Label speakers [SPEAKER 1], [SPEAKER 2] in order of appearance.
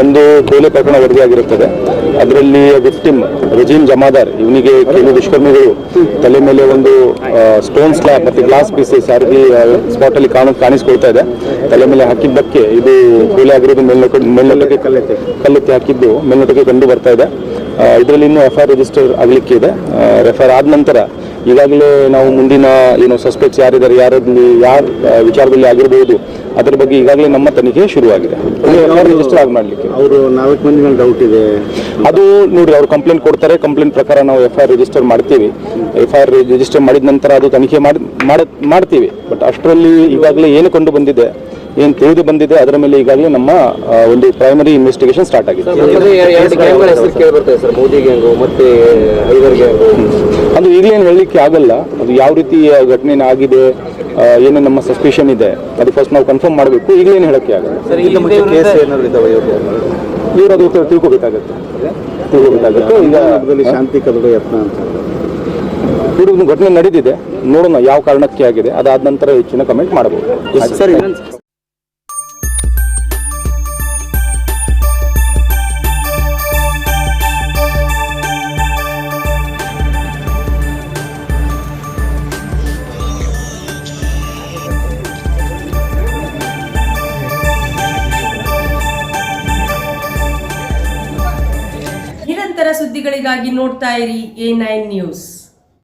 [SPEAKER 1] ಒಂದು ಕೊಲೆ ಪ್ರಕರಣ ವರದಿಯಾಗಿರುತ್ತದೆ. ಅದರಲ್ಲಿ ವಿಕ್ಟಿಮ್ ರಜೀಮ್ ಜಮಾದಾರ್, ಇವನಿಗೆ ಕೆಲವು ದುಷ್ಕರ್ಮಿಗಳು ತಲೆ ಮೇಲೆ ಒಂದು ಸ್ಟೋನ್ ಸ್ಲ್ಯಾಬ್ ಮತ್ತು ಗ್ಲಾಸ್ ಪೀಸಸ್ ಯಾರಿಗೆ ಸ್ಪಾಟ್ ಅಲ್ಲಿ ಕಾಣ, ಕಾಣಿಸ್ಕೊಳ್ತಾ ಇದೆ. ತಲೆ ಮೇಲೆ ಹಾಕಿದ್ದಕ್ಕೆ ಇದು ಕೊಲೆ ಆಗಿರೋದು ಮೇಲ್ನೋಟ ಮೇಲ್ನೋಟಕ್ಕೆ ಕಲ್ಲೆತ್ತಿ ಹಾಕಿದ್ದು ಮೇಲ್ನೋಟಕ್ಕೆ ಕಂಡು ಬರ್ತಾ ಇದೆ. ಇದರಲ್ಲಿ ಇನ್ನೂ ಎಫ್ ಐ ರಿಜಿಸ್ಟರ್ ಆಗಲಿಕ್ಕೆ ಇದೆ. ರೆಫರ್ ಆದ ನಂತರ ಈಗಾಗಲೇ ನಾವು ಮುಂದಿನ, ಏನು ಸಸ್ಪೆಕ್ಟ್ಸ್ ಯಾರಿದ್ದಾರೆ, ಯಾರಲ್ಲಿ, ಯಾರ ವಿಚಾರದಲ್ಲಿ ಆಗಿರಬಹುದು ಅದರ ಬಗ್ಗೆ ಈಗಾಗಲೇ ನಮ್ಮ ತನಿಖೆ ಶುರುವಾಗಿದೆ. ಮಾಡಲಿಕ್ಕೆ.
[SPEAKER 2] ಅವರು ನಾಲ್ಕು ಮಂದಿ ಮೇಲೆ ಡೌಟ್ ಇದೆ.
[SPEAKER 1] ಅದು ನೋಡಿ ಅವ್ರು ಕಂಪ್ಲೇಂಟ್ ಕೊಡ್ತಾರೆ ಕಂಪ್ಲೇಂಟ್ ಪ್ರಕಾರ ನಾವು ಎಫ್ ಐ ಆರ್ ರಿಜಿಸ್ಟರ್ ಮಾಡ್ತೀವಿ. ಎಫ್ ಐ ಆರ್ ರಿಜಿಸ್ಟರ್ ಮಾಡಿದ ನಂತರ ಅದು ತನಿಖೆ ಮಾಡ್- ಮಾಡ್ತೀವಿ. ಬಟ್ ಅಷ್ಟರಲ್ಲಿ ಈಗಾಗಲೇ ಏನು ಕಂಡು ಬಂದಿದೆ ಏನು ತಿಳಿದು ಬಂದಿದೆ ಅದರ ಮೇಲೆ ಈಗಾಗಲೇ ನಮ್ಮ ಒಂದು ಪ್ರೈಮರಿ ಇನ್ವೆಸ್ಟಿಗೇಷನ್ ಸ್ಟಾರ್ಟ್ ಆಗಿದೆ. ಅದು ಈಗಲೇ ಏನು ಹೇಳಲಿಕ್ಕೆ ಆಗಲ್ಲ ಅದು ಯಾವ ರೀತಿ ಘಟನೆ ಆಗಿದೆ ಏನು ನಮ್ಮ ಸಸ್ಪಿಷನ್ ಇದೆ ಅದು ಫಸ್ಟ್ ನಾವು ಕನ್ಫರ್ಮ್ ಮಾಡಬೇಕು ಈಗಲೇನು ಹೇಳಕ್ಕೆ ಆಗಲ್ಲ. ಇವರು ಅದು ತಿಳ್ಕೋಬೇಕಾಗತ್ತೆ. ತಿಳ್ಕೊಬೇಕಾಗತ್ತೆ. ಈಗ
[SPEAKER 2] ಶಾಂತಿ ಕದಡ ಯತ್ನ ಅಂತ.
[SPEAKER 1] ಇವ್ರು ಒಂದು ಘಟನೆ ನಡೆದಿದೆ ನೋಡೋಣ ಯಾವ ಕಾರಣಕ್ಕೆ ಆಗಿದೆ ಅದಾದ ನಂತರ ಹೆಚ್ಚಿನ ಕಮೆಂಟ್ ಮಾಡಬಹುದು
[SPEAKER 3] ನಿರಂತರ ಸುದ್ದಿಗಳಿಗಾಗಿ ನೋಡ್ತಾ ಇರಿ ಎ ನೈನ್ ನ್ಯೂಸ್.